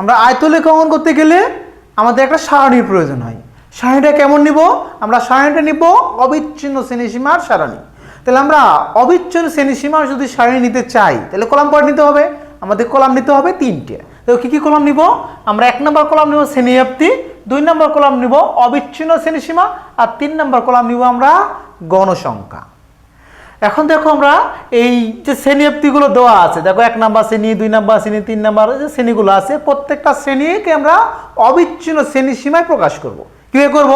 আমরা আয়তলেখ অঙ্কন করতে গেলে আমাদের একটা সারণীর প্রয়োজন হয়। সারণীটা কেমন নিব? আমরা সারণীটা নিব অবিচ্ছিন্ন শ্রেণীসীমার সারণী। তাহলে আমরা অবিচ্ছিন্ন শ্রেণীসীমার যদি সারণী নিতে চাই, তাহলে কলাম কয়টা নিতে হবে। আমাদের কলাম নিতে হবে তিনটে। তো কী কী কলাম নিব? আমরা এক নম্বর কলাম নিব শ্রেণীব্যাপ্তি, দুই নম্বর কলাম নিব অবিচ্ছিন্ন শ্রেণীসীমা, আর তিন নম্বর কলাম নিব আমরা গণসংখ্যা। এখন দেখো আমরা এই যে শ্রেণীগুলো দেওয়া আছে, দেখো এক নাম্বার শ্রেণি, দুই নাম্বার শ্রেণি, তিন নাম্বার যে শ্রেণীগুলো আছে, প্রত্যেকটা শ্রেণীকে আমরা অবিচ্ছিন্ন শ্রেণি সীমায় প্রকাশ করব। কীভাবে করব?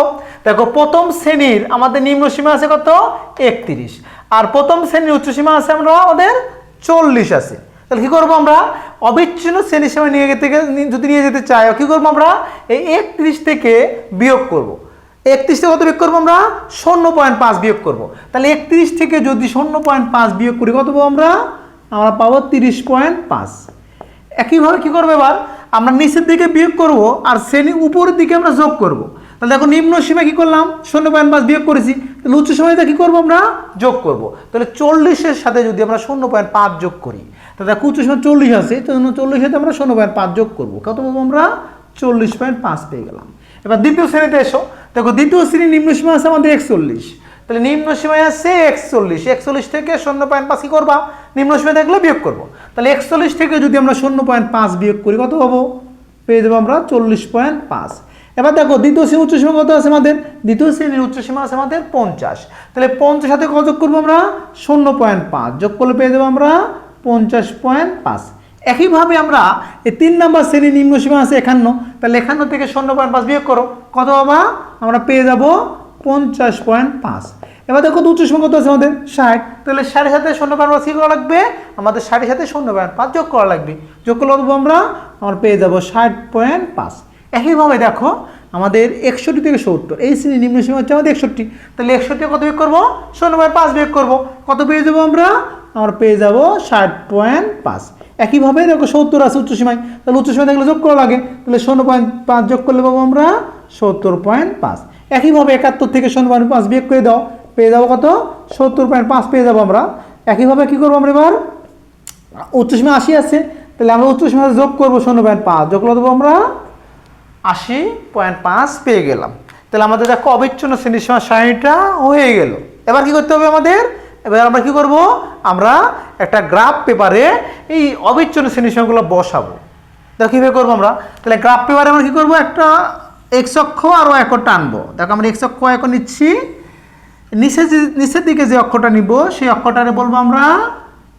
দেখো প্রথম শ্রেণির আমাদের নিম্ন সীমা আছে কত? একত্রিশ। আর প্রথম শ্রেণির উচ্চ সীমা আছে আমরা আমাদের চল্লিশ আছে। তাহলে কী করব আমরা? অবিচ্ছিন্ন শ্রেণি সীমা নিয়ে যেতে যদি নিয়ে যেতে চাই কী করব আমরা? এই একত্রিশ থেকে বিয়োগ করব। একত্রিশ থেকে কত বিয়োগ করব আমরা? শূন্য পয়েন্ট পাঁচ বিয়োগ করব। তাহলে একত্রিশ থেকে যদি শূন্য পয়েন্ট পাঁচ বিয়োগ করি, কত পাবো আমরা? আমরা পাবো তিরিশ পয়েন্ট পাঁচ। একইভাবে কী করব এবার? আমরা নিচের দিকে বিয়োগ করব আর শ্রেণি উপরের দিকে আমরা যোগ করব। তাহলে দেখো নিম্ন সীমা কী করলাম? শূন্য পয়েন্ট পাঁচ বিয়োগ করেছি। তাহলে উচ্চ সীমাটা কী করব আমরা? যোগ করব। তাহলে চল্লিশের সাথে যদি আমরা শূন্য পয়েন্ট পাঁচ যোগ করি, তাহলে দেখো উচ্চ সীমা চল্লিশ আছে, তো চল্লিশের সাথে আমরা শূন্য পয়েন্ট পাঁচ যোগ করব। কত পাবো আমরা? চল্লিশ পয়েন্ট পাঁচ পেয়ে গেলাম। এবার দ্বিতীয় শ্রেণীতে এসো। দেখো, দ্বিতীয় শ্রেণির নিম্ন সীমা আছে আমাদের একচল্লিশ। তাহলে নিম্ন সীমায় আছে একচল্লিশ। একচল্লিশ থেকে শূন্য পয়েন্ট পাঁচ কি করবা? নিম্ন সীমা থাকলে বিয়োগ করব। তাহলে একচল্লিশ থেকে যদি আমরা শূন্য পয়েন্ট পাঁচ বিয়োগ করি, কত পাবো পেয়ে যাব আমরা চল্লিশ পয়েন্ট পাঁচ। এবার দেখো, দ্বিতীয় শ্রেণির উচ্চ সীমা কত আছে আমাদের? দ্বিতীয় শ্রেণির উচ্চ সীমা আছে আমাদের পঞ্চাশ। তাহলে পঞ্চাশ সাথে কত যোগ করব আমরা? শূন্য পয়েন্ট পাঁচ। যোগ করলে পেয়ে যাব আমরা পঞ্চাশ পয়েন্ট পাঁচ। একইভাবে আমরা এই তিন নম্বর শ্রেণির নিম্ন সীমা আছে একান্ন। তাহলে একান্ন থেকে শূন্য পয়েন্ট পাঁচ বিয়োগ করো। কত বাবা আমরা পেয়ে যাব পঞ্চাশ পয়েন্ট পাঁচ। এবার দেখো উচ্চ কত আছে আমাদের? ষাট। তাহলে ষাটের সাথে শূন্য পয়েন্ট পাঁচ কী করা লাগবে? আমাদের সাড়ে সাথে শূন্য পয়েন্ট পাঁচ যোগ করা লাগবে। যোগ করলে কত আমরা? আমরা পেয়ে যাব ষাট পয়েন্ট পাঁচ। একইভাবে দেখো, আমাদের একষট্টি থেকে সত্তর। এই শ্রেণির নিম্ন সীমা হচ্ছে আমাদের একষট্টি। তাহলে একষট্টি কত বিয়োগ করব? শূন্য পয়েন্ট পাঁচ বিয়োগ করব। কত পেয়ে যাব আমরা? আমরা পেয়ে যাব ষাট পয়েন্ট পাঁচ। একইভাবে দেখো সত্তর আছে উচ্চ সীমায়। তাহলে উচ্চ সীমায় থাকলে যোগ করা লাগে। তাহলে শূন্য পয়েন্ট পাঁচ যোগ করলে পাবো আমরা সত্তর পয়েন্ট পাঁচ। একইভাবে একাত্তর থেকে শূন্য পয়েন্ট পাঁচ বিয়োগ করে দাও, পেয়ে যাব কত? সত্তর পয়েন্ট পাঁচ পেয়ে যাব আমরা। একইভাবে কী করব আমরা এবার? উচ্চ সীমা আশি আছে, তাহলে আমরা উচ্চ সীমা যোগ করব শূন্য পয়েন্ট পাঁচ। যোগ করে দেবো আমরা আশি পয়েন্ট পাঁচ পেয়ে গেলাম। তাহলে আমাদের দেখো অবিচ্ছিন্ন শ্রেণির সীমা সারিটা হয়ে গেল। এবার কি করতে হবে আমাদের? এবার আমরা কি করব? আমরা একটা গ্রাফ পেপারে এই অবিচ্ছিন্ন শ্রেণির সীমাগুলো বসাবো। দেখো কীভাবে করব আমরা? তাহলে গ্রাফ পেপারে আমরা কী করব? একটা এক্স অক্ষ আর ওয়াই অক্ষ টানবো। দেখো আমরা এক্স অক্ষ অক্ষ নিচ্ছি। নিচে যে, নিচের দিকে যে অক্ষটা নিব, সেই অক্ষরটারে বলব আমরা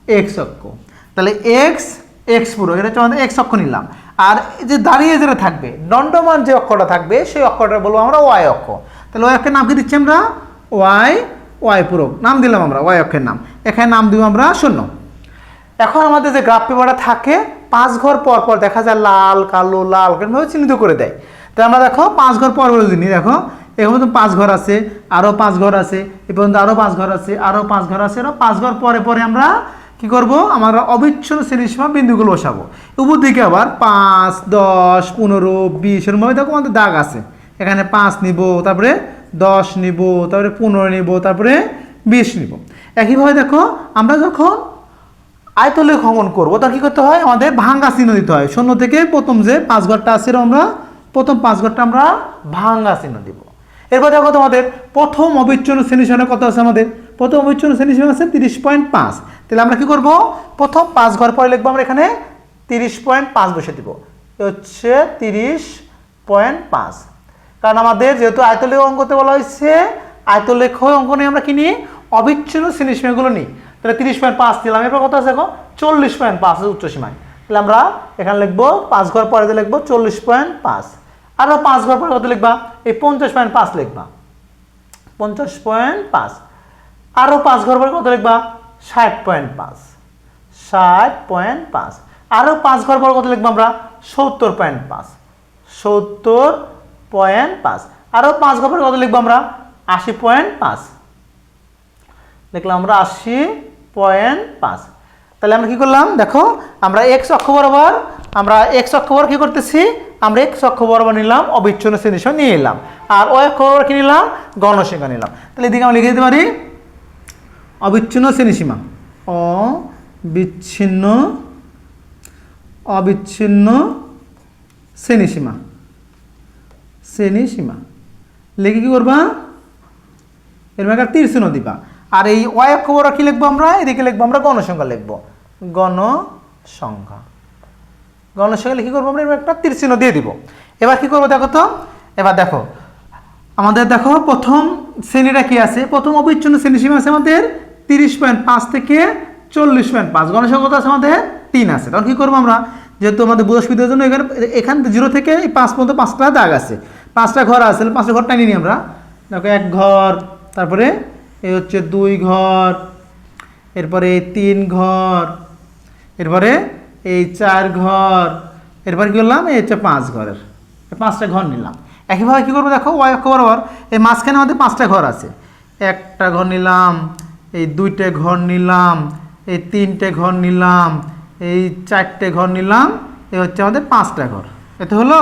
এক্স অক্ষ। তাহলে এক্স এক্স পুরো, এটা হচ্ছে আমাদের এক্স অক্ষ নিলাম। আর যে দাঁড়িয়ে যেটা থাকবে দণ্ডমান যে অক্ষটা থাকবে, সেই অক্ষরটা বলব আমরা ওয়াই অক্ষ। তাহলে ওয়াই অক্ষের নাম কি দিচ্ছি আমরা? ওয়াই ওয়াই পুরো, নাম দিলাম আমরা ওয়াই অক্ষের নাম। এখানে নাম দিব আমরা শূন্য। এখন আমাদের যে গ্রাফ পেপারটা থাকে, পাঁচ ঘর পর পর দেখা যায় লাল, কালো, লাল এরকমভাবে চিহ্নিত করে দেয়। তো আমরা দেখো পাঁচ ঘর পর পর দিনই দেখো। এখানে তো পাঁচ ঘর আছে আরও পাঁচ ঘর আছে, এ পর্যন্ত আরও পাঁচ ঘর আছে আরও পাঁচ ঘর আছে আরও পাঁচ ঘর পরে পরে আমরা কি করব? আমরা অবিচ্ছিন্ন শ্রেণির সীমা বিন্দুগুলো বসাবো। উপর দিকে আবার পাঁচ, দশ, পনেরো, বিশ এরকমভাবে দেখো আমাদের দাগ আছে। এখানে পাঁচ নিব, তারপরে দশ নিব, তারপরে পনেরো নিব, তারপরে বিশ নিব। একইভাবে দেখো, আমরা যখন আয়তলেখ অঙ্কন করব তার কী করতে হয়? আমাদের ভাঙ্গা চিহ্ন দিতে হয়। শূন্য থেকে প্রথম যে পাঁচ ঘরটা আছে আমরা প্রথম পাঁচ ঘরটা আমরা ভাঙ্গা চিহ্ন দিব। এরপর দেখো তোমাদের প্রথম অবিচ্ছন্ন শ্রেণি সীমানা কত আছে আমাদের? প্রথম অবিচ্ছন্ন শ্রেণি সীমা আছে তিরিশ পয়েন্ট পাঁচ। তাহলে আমরা কি করব? প্রথম পাঁচ ঘর পরে লিখব, আমরা এখানে তিরিশ পয়েন্ট পাঁচ বসে দিব। হচ্ছে তিরিশ পয়েন্ট পাঁচ। কারণ আমাদের যেহেতু আয়তলেখ অঙ্ক করতে বলা হয়েছে, আয়তলেখ নিয়ে আমরা কি নিই? অবিচ্ছিন্ন শ্রেণি সীমাগুলো নিই। তাহলে তিরিশ পয়েন্ট পাঁচ দিলাম। এরপর কত আছে এখন? চল্লিশ পয়েন্ট পাঁচ উচ্চ সীমায়। তাহলে আমরা এখানে লিখব, পাঁচ ঘর পরে লিখব, চল্লিশ পয়েন্ট পাঁচ। আরও পাঁচ ঘর পরে কত লিখবা? এই পঞ্চাশ পয়েন্ট পাঁচ লিখবা। পঞ্চাশ পয়েন্ট পাঁচ। আরও পাঁচ ঘর পরে কত লিখবা? ষাট পয়েন্ট পাঁচ। ষাট পয়েন্ট পাঁচ। আরও পাঁচ ঘর পর কত লিখব আমরা? সত্তর পয়েন্ট পাঁচ। সত্তর পয়েন্ট পাঁচ। আরও পাঁচ ঘর পরে কত লিখব আমরা? আশি পয়েন্ট পাঁচ। লিখলাম আমরা আশি পয়েন্ট পাঁচ। তাহলে আমরা কি করলাম? দেখো, আমরা এক্স অক্ষ বরাবর আমরা এক্স অক্ষ বরাবর কি করতেছি? আমরা এক্স অক্ষ বরাবর নিলাম, অবিচ্ছিন্ন শ্রেণি নিয়ে এলাম আর ও অক্ষ বরাবর কি নিলাম? গণসংখ্যা নিলাম। তাহলে এদিকে আমরা লিখে দিতে পারি, অবিচ্ছিন্ন শ্রেণীসীমা। অবিচ্ছিন্ন অবিচ্ছিন্ন শ্রেণীসীমা। শ্রেণীসীমা। লিখে কি করবা? এর মানে একটা তীর দিবা। আর এই ওয়াই অক্ষ বড় কি লিখব আমরা? এদিকে লিখব আমরা গণসংখ্যা লিখব। গণসংখ্যা। গণসংখ্যা কী করব আমরা? একটা তীর চিহ্ন দিয়ে দিব। এবার কি করব দেখো তো? এবার দেখো, আমাদের দেখো প্রথম শ্রেণীটা কি আছে? প্রথম অবিচ্ছিন্ন শ্রেণি সীমা আছে আমাদের তিরিশ পয়েন্ট পাঁচ থেকে চল্লিশ পয়েন্ট পাঁচ। গণসংখ্যা আছে আমাদের? তিন আছে। তখন কী করব আমরা? যেহেতু আমাদের বোঝা সুবিধার জন্য এখানে, এখান জিরো থেকে এই পাঁচ পর্যন্ত পাঁচটা দাগ আছে। পাঁচটা ঘর আছে পাঁচটা ঘর টানি নিই আমরা। দেখো, এক ঘর, তারপরে এই হচ্ছে দুই ঘর, এরপরে তিন ঘর, এরপরে এই চার ঘর। এরপর কি করলাম? এই হচ্ছে পাঁচ ঘরের। পাঁচটা ঘর নিলাম। একইভাবে কী করব দেখো? ওয়াই অক্ষ বরাবর। এই মাঝখানে আমাদের পাঁচটা ঘর আছে। একটা ঘর নিলাম, এই দুইটা ঘর নিলাম, এই তিনটে ঘর নিলাম, এই চারটে ঘর নিলাম এই হচ্ছে আমাদের পাঁচটা ঘর। এতে হলো?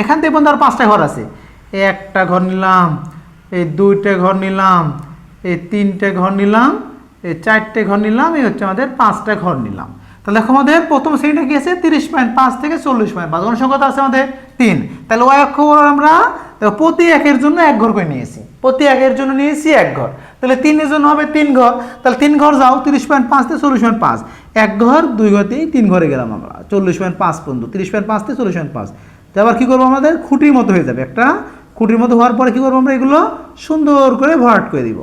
এখান থেকে পর্যন্ত আর পাঁচটা ঘর আছে। একটা ঘর নিলাম, এই দুইটে ঘর নিলাম, এই তিনটে ঘর নিলাম, এই চারটে ঘর নিলাম, এই হচ্ছে আমাদের পাঁচটা ঘর নিলাম। তাহলে দেখো আমাদের প্রথম শ্রেণীটা কি আছে? তিরিশ পয়েন্ট পাঁচ থেকে চল্লিশ পয়েন্ট পাঁচ। গণসংখ্যা আছে আমাদের তিন। তাহলে ওই অক্ষ আমরা প্রতি একের জন্য এক ঘর করে নিয়েছি। প্রতি একের জন্য নিয়েছি এক ঘর। তাহলে তিনের জন্য হবে তিন ঘর। তাহলে তিন ঘর যাও, তিরিশ পয়েন্ট পাঁচ থেকে চল্লিশ পয়েন্ট পাঁচ। এক ঘর, দুই ঘর দিয়ে তিন ঘরে গেলাম আমরা। চল্লিশ পয়েন্ট পাঁচ পর্যন্ত। তিরিশ পয়েন্ট পাঁচ থেকে চল্লিশ পয়েন্ট পাঁচ। তো আবার কী করব আমাদের? খুঁটির মতো হয়ে যাবে। একটা খুঁটির মতো হওয়ার পরে কী করব আমরা? এগুলো সুন্দর করে ভরাট করে দিব।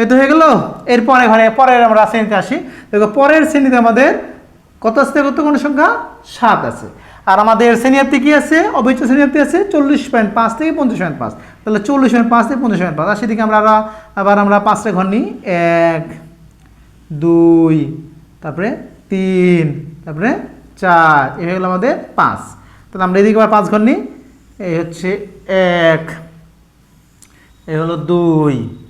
এই তো হয়ে গেল? এরপরে ঘরে, পরের আমরা শ্রেণীতে আসি। দেখো, পরের শ্রেণীতে আমাদের কত আসতে কত কোনো সংখ্যা? সাত আছে। আর আমাদের শ্রেণীয়ার্থী কি আছে? অবিচ্ছ শ্রেণীয়ার্থী আছে চল্লিশ পয়েন্ট পাঁচ থেকে পঞ্চাশ পয়েন্ট পাঁচ। তাহলে চল্লিশ পয়েন্ট পাঁচ থেকে পঞ্চাশ পয়েন্ট পাঁচ। আর সেদিকে আমরা আবার- আমরা পাঁচটা ঘর নিই। এক, দুই, তারপরে তিন, তারপরে চার। এই হয়ে গেল আমাদের পাঁচ। তাহলে আমরা এদিকে আবার পাঁচ ঘর নিই। এই হচ্ছে এক, এই হলো দুই,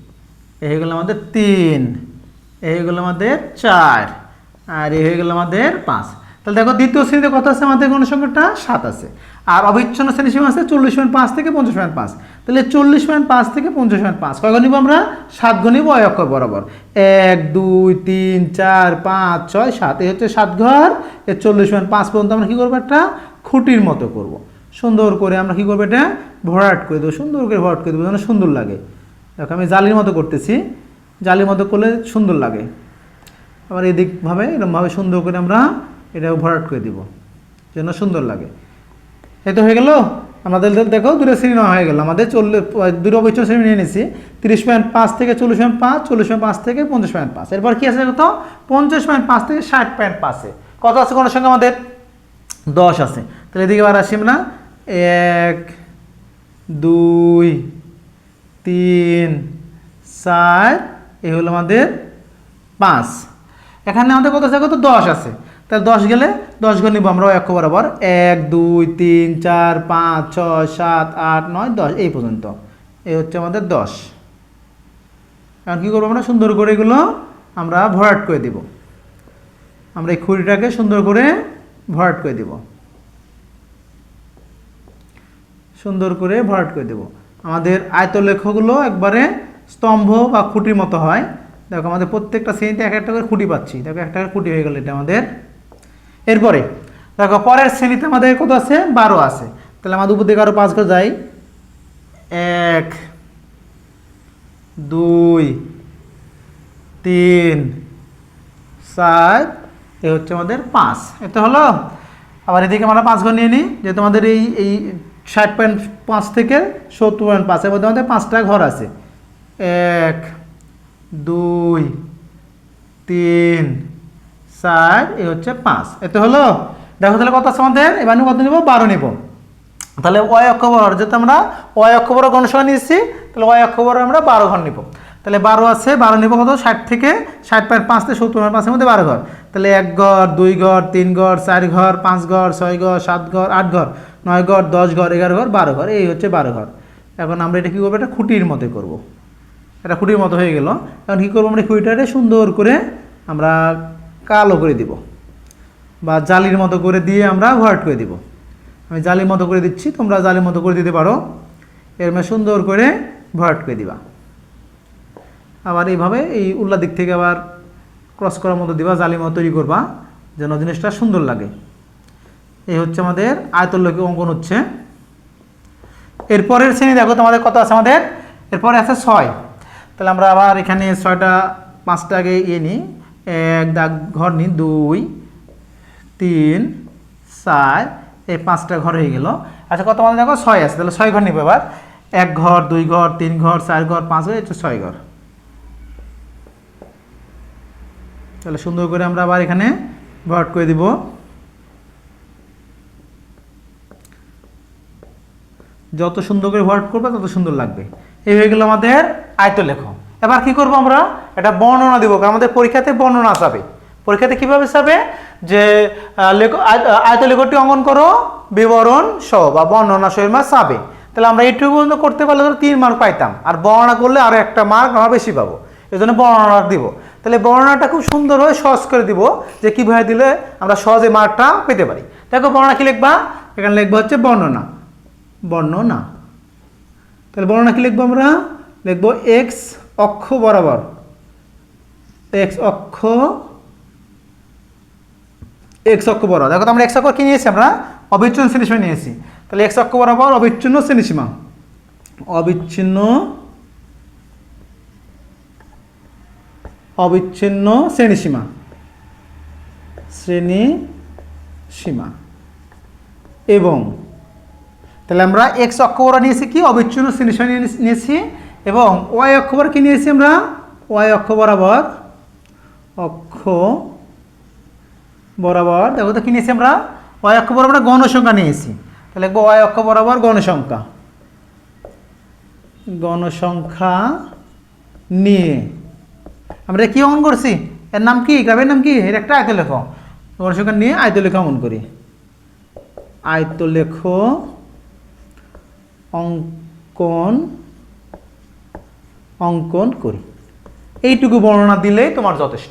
এই হয়ে গেল আমাদের তিন, এই হয়ে গেল আমাদের চার। আর এ হয়ে গেল আমাদের পাঁচ। তাহলে দেখো দ্বিতীয় শ্রেণীতে কত আছে আমাদের গণসংখ্যাটা? সাত আছে। আর অবিচ্ছন্ন শ্রেণি সীমা আছে চল্লিশ পয়েন্ট পাঁচ থেকে পঞ্চাশ পয়েন্ট পাঁচ। তাহলে চল্লিশ পয়েন্ট পাঁচ থেকে পঞ্চাশ পয়েন্ট পাঁচ। কয় নিব আমরা? সাত অয় অক্ষর বরাবর। এক, দুই, তিন, চার, পাঁচ, ছয়, সাত। এই হচ্ছে সাত ঘর। এর চল্লিশ পয়েন্ট পাঁচ পর্যন্ত আমরা কী করব একটা? খুঁটির মতো করব। সুন্দর করে আমরা কী করব এটা? ভরাট করে দেবো। সুন্দর করে ভরাট করে দেবো। যেন সুন্দর লাগে। দেখো আমি জালির মতো করতেছি। জালির মতো করলে সুন্দর লাগে। আবার এদিকভাবে এরকমভাবে সুন্দর করে আমরা এটা ভরাট করে দিব, যেন সুন্দর লাগে। এই তো হয়ে গেল। আমাদের দেখো দূরে শ্রেণি নেওয়া হয়ে গেল। আমাদের চল্লিশ দূরে অবৈচ্ছ শ্রেণি নিয়ে নিয়েছি তিরিশ পয়েন্ট পাঁচ থেকে চল্লিশ পয়েন্ট পাঁচ, চল্লিশ পয়েন্ট পাঁচ থেকে পঞ্চাশ পয়েন্ট পাঁচ। এরপর কী আছে কত? পঞ্চাশ পয়েন্ট পাঁচ থেকে ষাট পয়েন্ট পাঁচে কত আছে কোনো সঙ্গে আমাদের? দশ আছে। তাহলে এদিকে আবার আসি আমরা। এক, দুই, তিন, চার, এই হলো আমাদের পাঁচ। এখানে আমাদের কত আছে কত? দশ আছে। তাহলে দশ গেলে দশ ঘর নিব আমরা, এক বরাবর এক, দুই, তিন, চার, পাঁচ, ছয়, সাত, আট, নয়, দশ, এই পর্যন্ত। এই হচ্ছে আমাদের দশ। এখন কী করব আমরা? সুন্দর করে এগুলো আমরা ভরাট করে দিব। আমরা এই খুঁড়িটাকে সুন্দর করে ভরাট করে দিব। সুন্দর করে ভরাট করে দেব। আমাদের আয়ত আয়তলেখগুলো একবারে স্তম্ভ বা খুঁটির মতো হয়। দেখো, আমাদের প্রত্যেকটা শ্রেণীতে এক একটা করে খুঁটি পাচ্ছি। দেখো একটা খুঁটি হয়ে গেল এটা আমাদের। এরপরে, দেখো, পরের শ্রেণীতে আমাদের কত আছে? বারো আছে। তাহলে আমাদের উপর দিকে আরও পাঁচ করে যাই। এক, দুই, তিন, চার, এ হচ্ছে আমাদের পাঁচ। এতে হলো? আবার এদিকে আমরা পাঁচ ঘর নিয়ে নিই যে তোমাদের এই এই ষাট পয়েন্ট পাঁচ থেকে সত্তর পয়েন্ট পাঁচের মধ্যে আমাদের পাঁচটা ঘর আছে। এক দুই, তিন, চার এ হচ্ছে পাঁচ। এতে হলো? দেখো তাহলে কত আছে আমাদের? এবার কত নেব? বারো নেব। তাহলে ওয়াই অক্ষবর যেহেতু আমরা ওয়াই অক্ষবর গণসংখ্যা নিয়েছি, তাহলে ওয়াই অক্ষবর আমরা বারো ঘর নিব। তাহলে বারো আছে, বারো নিব কত? ষাট থেকে ষাট পয়েন্ট পাঁচ থেকে সত্তর পয়েন্ট পাঁচের মধ্যে বারো ঘর। তাহলে এক ঘর, দুই ঘর, তিন ঘর, চার ঘর, পাঁচ ঘর, ছয় ঘর, সাত ঘর, আট ঘর, নয় ঘর, দশ ঘর, এগারো ঘর, বারো ঘর, এই হচ্ছে বারো ঘর। এখন আমরা এটা কী করব? এটা খুঁটির মতো করব। এটা খুঁটির মতো হয়ে গেল। এখন কী করব আমরা খুঁটিটাকে সুন্দর করে আমরা কালো করে দিব বা জালির মতো করে দিয়ে আমরা ভরাট করে দিব। আমি জালির মতো করে দিচ্ছি, তোমরা জালির মতো করে দিতে পারো। এর সুন্দর করে ভরাট করে দিবা। আবার এইভাবে এই উল্লা দিক থেকে আবার ক্রস করার মতো দিবা, জালি মতো তৈরি করবা, যেন জিনিসটা সুন্দর লাগে। এই হচ্ছে আমাদের আয়তলকে অঙ্কন হচ্ছে। এরপরের শ্রেণি দেখো তোমাদের কত আছে আমাদের? এরপরে আছে ছয়। তাহলে আমরা আবার এখানে ছয়টা, পাঁচটা আগে ইয়ে নিই। এক দাগ ঘর নিই, দুই, তিন, চার, এই পাঁচটা ঘর হয়ে গেল। আচ্ছা কত আমাদের দেখো ছয় আছে, তাহলে ছয় ঘর নিবে এবার। এক ঘর, দুই ঘর, তিন ঘর, চার ঘর, পাঁচ ঘর এটা ছয় ঘর। তাহলে সুন্দর করে আমরা আবার এখানে ভরাট করে দিব। যত সুন্দর করে ভরাট করবে, তত সুন্দর লাগবে। এই হয়ে গেল আমাদের আয়তলেখ। এবার কি করব আমরা? এটা বর্ণনা দিব। আমাদের পরীক্ষাতে বর্ণনা চাবে। পরীক্ষাতে কীভাবে চাবে? যে আয়তলেখটি অঙ্কন করো, বিবরণ সহ বা বর্ণনা সহ মা চাবে। তাহলে আমরা এইটুকু পর্যন্ত করতে পারলে ধরো তিন মার্ক পাইতাম। আর বর্ণনা করলে আরও একটা মার্ক আমরা বেশি পাবো। এই জন্য বর্ণনা দিব। তাহলে বর্ণনাটা খুব সুন্দর হয়ে সহজ করে দিব যে কীভাবে দিলে আমরা সহজে মার্কটা পেতে পারি। দেখো বর্ণনা কি লিখবা? এখানে লিখব হচ্ছে বর্ণনা। বর্ণনা। তাহলে বর্ণনা কি লিখব আমরা? লিখব এক্স অক্ষ বরাবর। এক্স অক্ষ এক্স অক্ষ বরাবর। দেখো আমরা এক্স অক্ষ কি নিয়েছি আমরা? অবিচ্ছিন্ন শ্রেণীসীমা নিয়েছি। তাহলে এক্স অক্ষ বরাবর অবিচ্ছিন্ন শ্রেণীসীমা। অবিচ্ছিন্ন অবিচ্ছিন্ন শ্রেণীসীমা। শ্রেণি সীমা এবং তাহলে আমরা এক্স অক্ষবরা নিয়েছি কি? অবিচ্ছিন্ন শ্রেণীসীমা নিয়ে- নিয়েছি। এবং ওয়াই অক্ষবর কি নিয়েছি আমরা? ওয়াই অক্ষ বরাবর অক্ষ বরাবর, দেখো তো কি নিয়েছি আমরা? ওয়াই অক্ষ বরাবর গণসংখ্যা নিয়েছি। তাহলে লিখব ওয়াই অক্ষ বরাবর গণসংখ্যা। গণসংখ্যা নিয়ে। আমরা কি অঙ্কন করছি? এর নাম কি? গ্রামের নাম কি? এর একটা আয়তলেখ। গণসংখ্যা নিয়ে আয়তলেখ অঙ্কন করি। আয়তলেখ অঙ্কন অঙ্কন করি। এইটুকু বর্ণনা দিলেই তোমার যথেষ্ট।